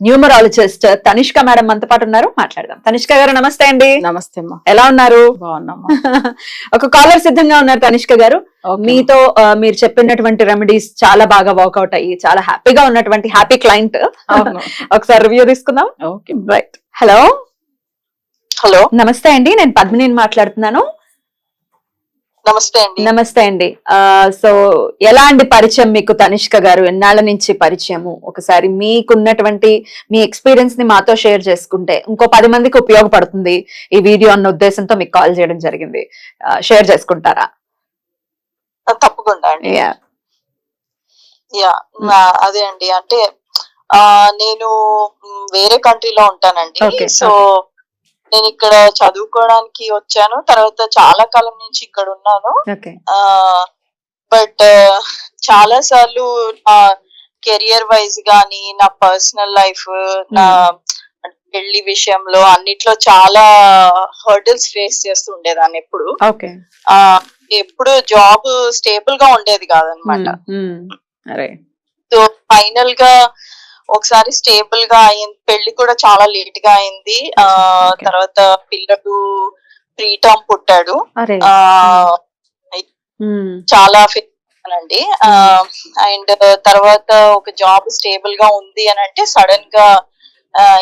Numerologist Tanishq madam మనతో పాటు ఉన్నారు. మాట్లాడదాం. తనిష్క గారు నమస్తే అండి. నమస్తే అమ్మా. ఎలా ఉన్నారు? ఒక కాలర్ సిద్ధంగా ఉన్నారు తనిష్క గారు. మీతో మీరు చెప్పినటువంటి రెమెడీస్ చాలా బాగా వర్కౌట్ అయ్యి చాలా హ్యాపీగా ఉన్నటువంటి హ్యాపీ క్లయింట్. ఒకసారి రివ్యూ తీసుకుందాం. ఓకే. రైట్ హలో హలో నమస్తే అండి. నేను పద్మిని మాట్లాడుతున్నాను. నమస్తే అండి. నమస్తే అండి. సో ఎలా అండి పరిచయం మీకు తనిష్క గారు? ఎన్నాళ్ళ నుంచి పరిచయము? ఒకసారి మీకున్నటువంటి మీ ఎక్స్పీరియన్స్ని మాతో షేర్ చేసుకుంటే ఇంకో పది మందికి ఉపయోగపడుతుంది ఈ వీడియో అన్న ఉద్దేశంతో మీకు కాల్ చేయడం జరిగింది. షేర్ చేసుకుంటారా? తప్పకుండా అండి. యా అదే అండి. అంటే ఆ నేను వేరే కంట్రీలో ఉంటానండి. సో నేను ఇక్కడ చదువుకోవడానికి వచ్చాను. తర్వాత చాలా కాలం నుంచి ఇక్కడ ఉన్నాను. బట్ చాలా సార్లు నా కెరియర్ వైజ్ గానీ నా పర్సనల్ లైఫ్ నా పెళ్ళి విషయంలో అన్నిట్లో చాలా హర్డిల్స్ ఫేస్ చేస్తూ ఉండేదాన్ని ఎప్పుడు. ఎప్పుడు జాబ్ స్టేబుల్గా ఉండేది కాదనమాట. సో ఫైనల్గా ఒకసారి స్టేబుల్గా అయింది. పెళ్ళి కూడా చాలా లేట్గా అయింది. ఆ. తర్వాత పిల్లడు ప్రీటర్మ్ పుట్టాడు. ఆ ఉమ్, చాలా అండి అండ్ తర్వాత ఒక జాబ్ స్టేబుల్గా ఉంది అని అంటే సడన్గా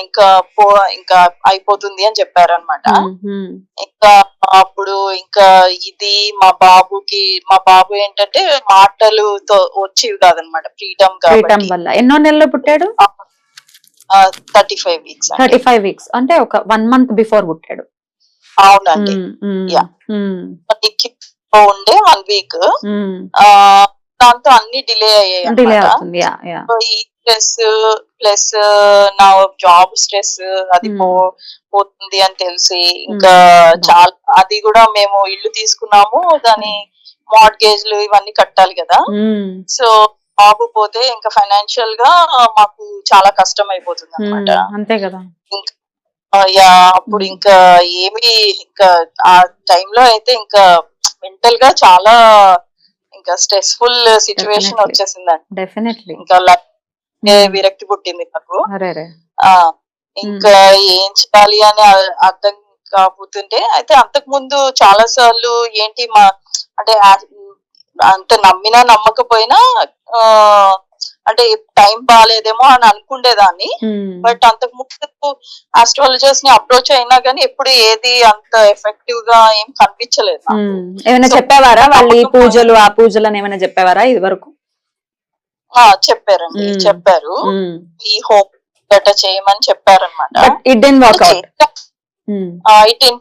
ఇంకా పో ఇంకా అయిపోతుంది అని చెప్పారనమాట ఉమ్, ఉమ్. ఇంకా అప్పుడు ఇంకా ఇది మా బాబుకి మా బాబు ఏంటంటే మాటలు వచ్చేవి కాదనమాట ఫ్రీడమ్ కాబట్టి. వల్ల. ఎన్నో నెలలు పుట్టాడు? Thirty five weeks thirty five weeks. అంటే ఒక వన్ మంత్ బిఫోర్ పుట్టాడు. అవునండి. నీకు ఉండే వన్ వీక్. దాంతో అన్ని డిలే అయ్యాయి డిలే. అవుతుంది. Yeah yeah. స్ట్రెస్ ప్లస్ నా జాబ్ స్ట్రెస్ అది Hmm. పో పోతుంది అని తెలిసి ఇంకా Hmm. చాలా అది కూడా మేము ఇల్లు తీసుకున్నాము దాని మార్గేజ్లు ఇవన్నీ కట్టాలి కదా. సో బాబు పోతే ఇంకా ఫైనాన్షియల్గా మాకు చాలా కష్టం అయిపోతుంది అనమాట అంతే కదా. యా అప్పుడు Hmm. ఇంకా ఏమి ఇంకా ఆ టైంలో అయితే ఇంకా మెంటల్గా చాలా ఇంకా స్ట్రెస్ఫుల్ సిచ్యువేషన్. వచ్చేసిందండి. డెఫినెట్లీ ఇంకా లైఫ్ విరక్తి పుట్టింది నాకు. ఇంకా ఏం చేయాలి అని అర్థం కాకపోతుంటే అయితే అంతకు ముందు చాలా సార్లు ఏంటి మా అంటే అంత నమ్మినా నమ్మకపోయినా ఆ అంటే టైం బాగాలేదేమో అని అనుకుండేదాన్ని. బట్ అంతకు ముందు ఆస్ట్రాలజర్స్ని అప్రోచ్ అయినా కానీ ఎప్పుడు ఏది అంత ఎఫెక్టివ్గా ఏం కనిపించలేదు. ఏమైనా చెప్పేవారా? వాళ్ళు ఈ పూజలు ఆ పూజలు అని ఏమైనా చెప్పేవారా ఇది వరకు చెప్పారండి. చెప్పారు. ఈ హోప్ గట్ట చేయమని చెప్పారనమాట it then work out it in.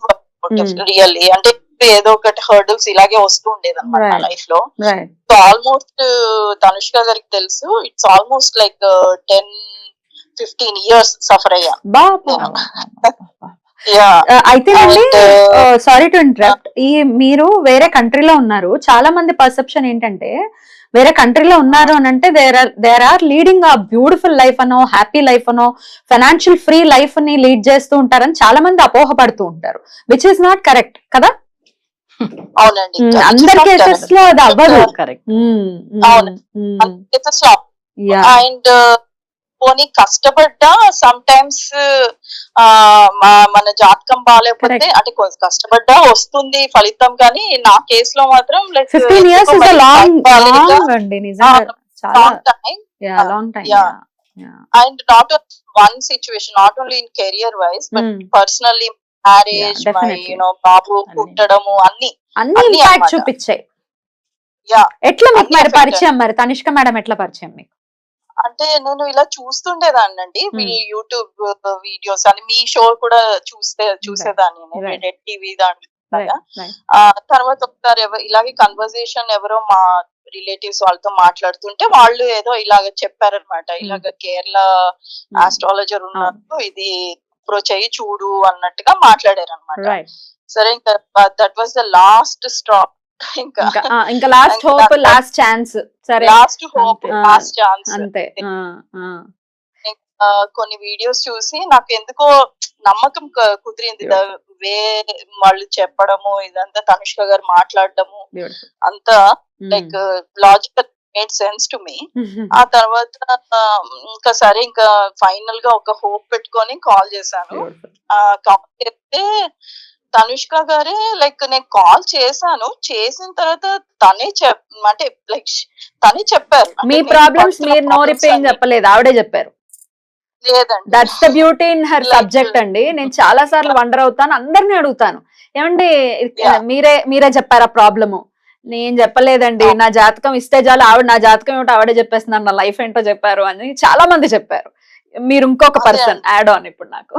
Really అంటే ఏదో ఒకటి హర్డల్స్ ఇలాగే వస్తూ ఉండేది అనమాట Right. లైఫ్లో. సో ఆల్మోస్ట్ తనుష్క గారికి తెలుసు. It's almost like ten fifteen years suffer అయ్యా. uh, సారీ టు ఇంటరప్ట్ ఈ మీరు వేరే కంట్రీలో ఉన్నారు. చాలా మంది పర్సెప్షన్ ఏంటంటే వేరే కంట్రీలో ఉన్నారు అని అంటే there are there are leading a beautiful life అనో హ్యాపీ లైఫ్ అనో ఫైనాన్షియల్ ఫ్రీ లైఫ్ని లీడ్ చేస్తూ ఉంటారని చాలా మంది అపోహపడుతూ ఉంటారు విచ్ ఇస్ నాట్ కరెక్ట్ కదా? అవునండి. ఉమ్, అందరి కేసెస్లో అది అవ్వదు. కరెక్ట్లో yeah. అండ్ పోనీ కష్టపడ్డా సమ్ టైమ్స్ మన జాతకం బాగాలేకపోతే. అంటే కొంచెం కష్టపడ్డా వస్తుంది ఫలితం కానీ నా మాత్రం ఇస్ లాంగ్ లాంగ్ అండి not one situation not only in career wise but personally marriage. You know బాబు. పుట్టడము అన్ని అన్ని. చూపించాయి. ఎట్లా మీకు మరి పరిచయం మరి తనిష్క మేడం ఎట్లా పరిచయం మీకు అంటే నేను ఇలా చూస్తుండేదాన్నండి. మీ Hmm. యూట్యూబ్ వీడియోస్ అని మీ షో కూడా చూస్తే చూసేదాన్ని టీవీ దాంట్లో తర్వాత ఒకసారి ఇలాగే కన్వర్సేషన్ ఎవరో మా రిలేటివ్స్ వాళ్ళతో మాట్లాడుతుంటే వాళ్ళు ఏదో ఇలాగ చెప్పారనమాట ఇలాగ కేరళ ఆస్ట్రాలజర్ ఉన్నారు ఇది అప్రోచ్ అయ్యి చూడు అన్నట్టుగా మాట్లాడారు అనమాట. సరే ఇంకా that was the last stop ఇంకా ఇంకా లాస్ట్ హోప్ లాస్ట్ ఛాన్స్ సరే లాస్ట్ హోప్. లాస్ట్ ఛాన్స్ అంతే. కొన్ని వీడియోస్ చూసి నాకు ఎందుకో నమ్మకం కుదిరింది వే వాళ్ళు చెప్పడము ఇదంతా తనుష్క గారు మాట్లాడడము Beautiful. అంతా. Like logical made sense to me. ఆ తర్వాత ఇంకా సరే ఇంకా ఫైనల్గా ఒక హోప్ పెట్టుకొని కాల్ చేశాను కాల్ చేస్తే తనుష్క గారే లైక్ నేను కాల్ చేశాను. చేసిన తర్వాత తనే చెప్ అంటే లైక్ తనే చెప్పారు. మీ ప్రాబ్లమ్స్ మీరు నో రిపేయింగ్. చెప్పలేదు. ఆవిడే చెప్పారు. That's the beauty in her subject అండి. నేను చాలా సార్లు వండర్ అవుతాను. అందరిని అడుగుతాను. ఏమండి. మీరే మీరే చెప్పారా ప్రాబ్లము. నేను చెప్పలేదండి. నా జాతకం ఇస్తే చాలు. ఆవిడ నా జాతకం ఏమిటో ఆవిడే చెప్పేస్తున్నారు. నా లైఫ్ ఏంటో చెప్పారు అని చాలా మంది చెప్పారు. మీరు ఇంకొక పర్సన్ యాడ్ ఆన్ ఇప్పుడు నాకు.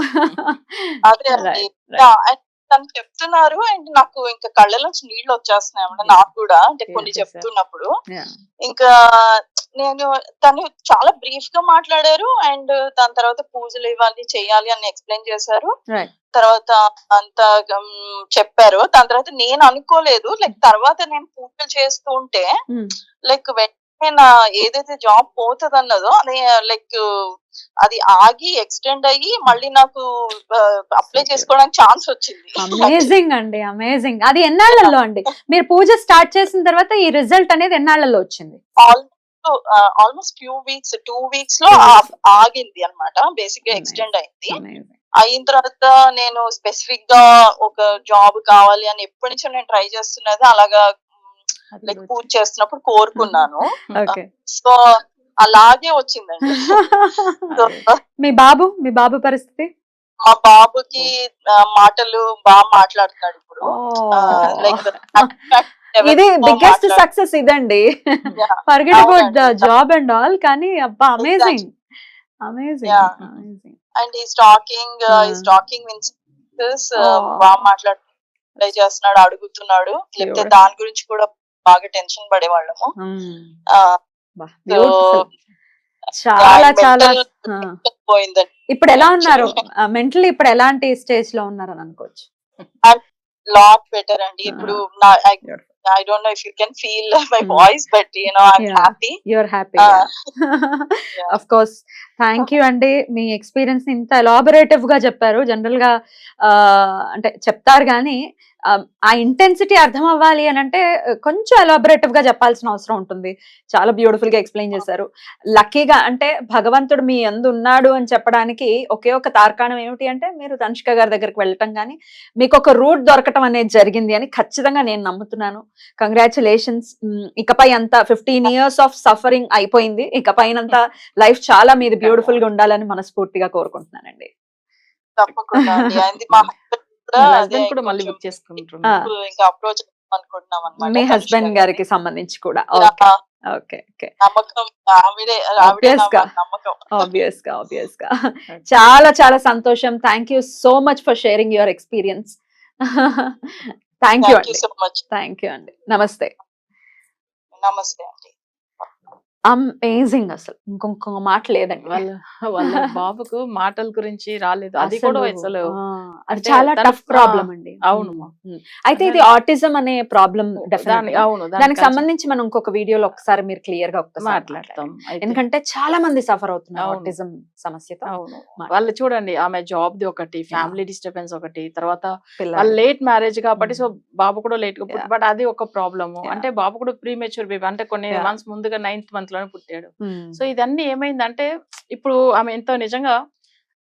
తను చెప్తున్నారు అండ్ నాకు ఇంకా కళ్ళలోంచి నీళ్ళు వచ్చేస్తున్నాయి అన్నమాట నాకు కూడా అంటే కొన్ని. చెప్తున్నప్పుడు. ఇంకా నేను తను చాలా బ్రీఫ్గా మాట్లాడారు అండ్ దాని తర్వాత పూజలు ఇవన్నీ చేయాలి అని ఎక్స్ప్లెయిన్ చేశారు. తర్వాత అంత చెప్పారు దాని తర్వాత నేను అనుకోలేదు లైక్ తర్వాత నేను పూజలు చేస్తూ ఉంటే Hmm. లైక్ వెంటనే నా ఏదైతే జాబ్ పోతుంది అన్నదో అది లైక్ అది ఆగి ఎక్స్టెండ్ అయ్యి మళ్ళీ నాకు అప్లై చేసుకోవడానికి ఛాన్స్ వచ్చింది. అమేజింగ్ అండి అమేజింగ్ అది ఎన్నాళ్ళలో అండి? మీరు పూజ స్టార్ట్ చేసిన తర్వాత ఈ రిజల్ట్ అనేది ఎన్నాళ్ళలో వచ్చింది? ఆల్మోస్ట్ ఫ్యూ వీక్స్ టూ వీక్స్లో ఆగింది అన్నమాట. బేసిక్గా. ఎక్స్టెండ్ అయింది. అయిన తర్వాత నేను స్పెసిఫిక్గా ఒక జాబ్ కావాలి అని ఎప్పటి నుంచో నేను ట్రై చేస్తున్నది అలాగా లైక్ పూజ చేస్తున్నప్పుడు కోరుకున్నాను. సో అలాగే వచ్చిందండి. మీ బాబు మీ బాబు పరిస్థితి? మా బాబుకి మాటలు బాగా మాట్లాడుతున్నాడు ఇప్పుడు. లైక్ ఇది బిగ్గెస్ట్ సక్సెస్ ఇదండి. Forget about. Job and all కానీ అబ్బా amazing amazing and is talking is talking means Oh. బాగా మాట్లాడు ట్రై చేస్తున్నాడు అడుగుతున్నాడు. లేకపోతే. దాని గురించి కూడా బాగా టెన్షన్ పడేవాళ్ళము చాలా చాలా. పోయిందండి ఇప్పుడు ఎలా ఉన్నారు మెంటలీ ఇప్పుడు ఎలాంటి స్టేజ్లో ఉన్నారని అనుకోవచ్చు లాట్ బెటర్ అండి. ఇప్పుడు నా. I don't know if you can feel my. Voice but you know Yeah. Happy you're happy Ah. Of course thank you అండి మీ ఎక్స్పీరియన్స్ ఇంత ఎలాబొరేటివ్గా చెప్పారు జనరల్గా అంటే చెప్తారు కానీ ఆ, ఇంటెన్సిటీ అర్థం అవ్వాలి అని అంటే కొంచెం ఎలాబొరేటివ్గా చెప్పాల్సిన అవసరం ఉంటుంది. చాలా బ్యూటిఫుల్గా ఎక్స్ప్లెయిన్ చేశారు. లక్కీగా అంటే భగవంతుడు మీ అందు ఉన్నాడు అని చెప్పడానికి ఒకే ఒక తార్కాణం ఏమిటి అంటే మీరు తనుష్క గారి దగ్గరికి వెళ్ళటం కానీ మీకు ఒక రూట్ దొరకటం అనేది జరిగింది అని ఖచ్చితంగా నేను నమ్ముతున్నాను. కంగ్రాచులేషన్స్ ఇకపై అంతా ఫిఫ్టీన్ ఇయర్స్ ఆఫ్ సఫరింగ్ అయిపోయింది. ఇకపైనంతా లైఫ్ చాలా మీది బ్యూటిఫుల్గా ఉండాలని మనస్ఫూర్తిగా కోరుకుంటున్నానండి. తప్పకుండా హస్బెండ్ కూడా వాళ్ళ అదే హస్బెండ్ కూడా మళ్ళీ కొంచెం బుక్ చేసుకుంటున్నారు ఇప్పుడు ఇంకా అప్రోచ్ అనుకుంటున్నాం అనమాట మీ హస్బెండ్ గారికి సంబంధించి కూడా. చాలా చాలా సంతోషం. Thank you so much for sharing your experience thank you అండి. సో మచ్ థ్యాంక్ యూ అండి. నమస్తే నమస్తే అండి. అమేజింగ్ అసలు ఇంకొక మాట లేదండి వాళ్ళ వాళ్ళ బాబుకు మాటల గురించి రాలేదు అది కూడా అసలు అది చాలా టఫ్ ప్రాబ్లం అండి అవును. అయితే ఇది ఆటిజం అనే ప్రాబ్లం అవును దానికి సంబంధించి మనం ఇంకొక వీడియోలో ఒకసారి మీరు క్లియర్గా ఒక్కసారి మాట్లాడతాం ఎందుకంటే చాలా మంది సఫర్ అవుతున్నారు. ఆటిజం సమస్యతో అవును. వాళ్ళు చూడండి ఆమె జాబ్ ది ఒకటి ఫ్యామిలీ డిస్టర్బెన్స్ ఒకటి తర్వాత. వాళ్ళు లేట్ మ్యారేజ్ కాబట్టి. సో బాబు కూడా లేట్గా. బట్ అది ఒక ప్రాబ్లమ్. అంటే బాబు కూడా ప్రీ మెచ్యూర్ బేబీ అంటే కొన్ని. మంత్స్ ముందుగా నైన్త్ మంత్ లోనే పుట్టాడు. సో ఇదన్నీ ఏమైందంటే ఇప్పుడు ఆమె ఎంతో నిజంగా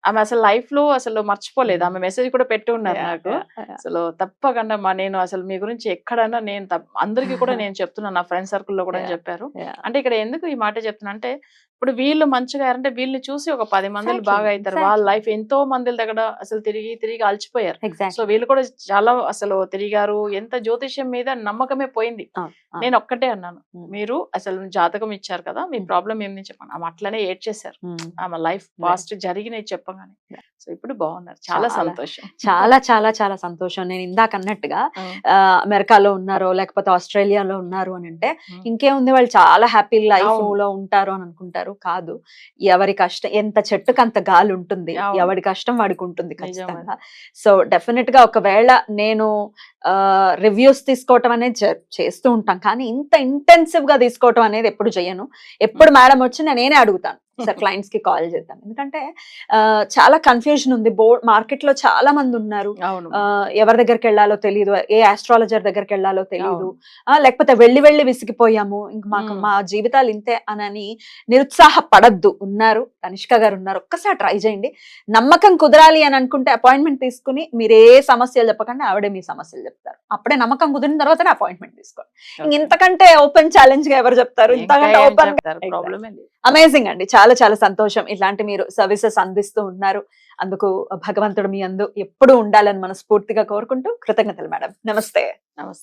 ఆమె అసలు లైఫ్లో అసలు మర్చిపోలేదు ఆమె మెసేజ్ కూడా పెట్టి ఉన్నారు నాకు. అసలు తప్పకుండా మా నేను అసలు మీ గురించి ఎక్కడైనా నేను అందరికీ కూడా నేను చెప్తున్నాను నా ఫ్రెండ్ సర్కిల్లో కూడా. చెప్పారు. అంటే ఇక్కడ ఎందుకు ఈ మాట చెప్తున్నా అంటే ఇప్పుడు వీళ్ళు మంచిగా అంటే వీళ్ళని చూసి ఒక పది మందిలు Exactly, బాగా అవుతారు వాళ్ళ. లైఫ్ ఎంతో మంది దగ్గర అసలు తిరిగి తిరిగి అలసిపోయారు Exactly. సో వీళ్ళు కూడా చాలా అసలు తిరిగారు ఎంత జ్యోతిష్యం మీద నమ్మకమే పోయింది. నేను ఒక్కటే అన్నాను Mm. మీరు అసలు జాతకం ఇచ్చారు కదా మీ. ప్రాబ్లం ఏంది చెప్పండి ఆమె అట్లనే ఏడ్ చేశారు ఉమ్. ఆమె లైఫ్ పాస్ట్ జరిగినవి చెప్ప చెప్పగానే సో ఇప్పుడు బాగున్నారు. చాలా. సంతోషం. చాలా చాలా చాలా సంతోషం. నేను ఇందాక అన్నట్టుగా అమెరికాలో ఉన్నారో లేకపోతే ఆస్ట్రేలియాలో ఉన్నారు అని అంటే. ఇంకేముంది? వాళ్ళు చాలా హ్యాపీ లైఫ్. లో ఉంటారు అని అనుకుంటారు. కాదు. ఎవరి కష్టం ఎంత చెట్టుకు అంత గాలి ఉంటుంది. ఎవరి కష్టం వాడికి ఉంటుంది ఖచ్చితంగా. సో డెఫినెట్గా ఒకవేళ నేను రివ్యూస్ తీసుకోవటం అనేది చేస్తూ ఉంటాం. కానీ ఇంత ఇంటెన్సివ్గా తీసుకోవటం అనేది ఎప్పుడు చేయను ఎప్పుడు మేడం వచ్చి నేనే అడుగుతాను. సార్ క్లయింట్స్కి కాల్ చేద్దాం. ఎందుకంటే చాలా కన్ఫ్యూజన్ ఉంది. బోర్డ్ మార్కెట్లో చాలా మంది ఉన్నారు. ఎవరి దగ్గరికి వెళ్ళాలో తెలియదు ఏ ఆస్ట్రాలజర్ దగ్గరికి వెళ్ళాలో తెలియదు లేకపోతే వెళ్ళి వెళ్ళి విసిగిపోయాము. ఇంక మాకు. మా జీవితాలు ఇంతే అనని నిరుత్సాహపడద్దు. ఉన్నారు. కనిష్క గారు ఉన్నారు. ఒక్కసారి ట్రై చేయండి. నమ్మకం కుదరాలి అని అనుకుంటే అపాయింట్మెంట్ తీసుకుని మీరు ఏ సమస్యలు చెప్పకండి. ఆవిడే మీ సమస్యలు చెప్తారు. అప్పుడే నమ్మకం కుదిరిన తర్వాతనే అపాయింట్మెంట్ తీసుకోండి. ఇంక ఇంతకంటే ఓపెన్ ఛాలెంజ్గా ఎవరు చెప్తారు? ఇంతకంటే ఓపెన్ అమేజింగ్ అండి. చాలా చాలా సంతోషం. ఇలాంటి మీరు సర్వీసెస్ అందిస్తూ ఉన్నారు. అందుకు భగవంతుడు మీ అందు ఎప్పుడూ ఉండాలని మనస్ఫూర్తిగా కోరుకుంటూ కృతజ్ఞతలు మేడం. నమస్తే. నమస్తే.